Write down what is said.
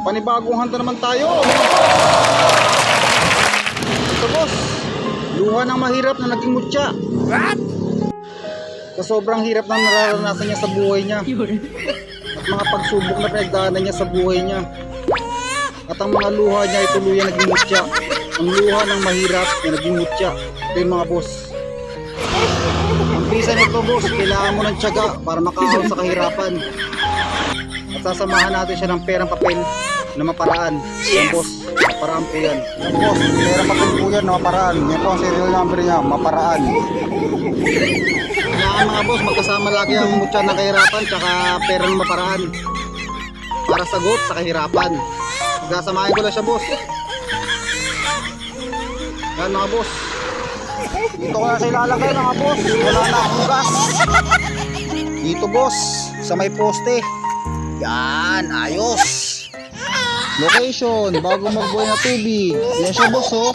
panibagong handa naman tayo. Ito boss, luha ng mahirap na naging mutya. Sa sobrang hirap na nararanasan niya sa buhay niya. At mga pagsubok na pinagdaanan niya sa buhay niya. At ang mga luha niya ay tuluyan naging mutya. Ang luha ng mahirap na naging mutya. Ito yung mga boss. Ang bisa nito boss, kailangan mo ng tiyaga para makaahon sa kahirapan. At sasamahan natin siya ng perang papel na maparaan. Yan boss, maparaan po yan. Yan boss, perang papel po yan na maparaan. Yan po ang serial number niya, maparaan. Kailangan mga boss, magkasama lagi ang mutya ng kahirapan tsaka perang maparaan. Para sagot sa kahirapan. Sasamahin ko lang siya boss. Yan mga boss. Dito ko na siya ilalagay mga boss. Wala na akong gas. Dito boss, sa may poste. Yan, ayos. Location, bago magbuhay na tubig. Yan siya boss oh.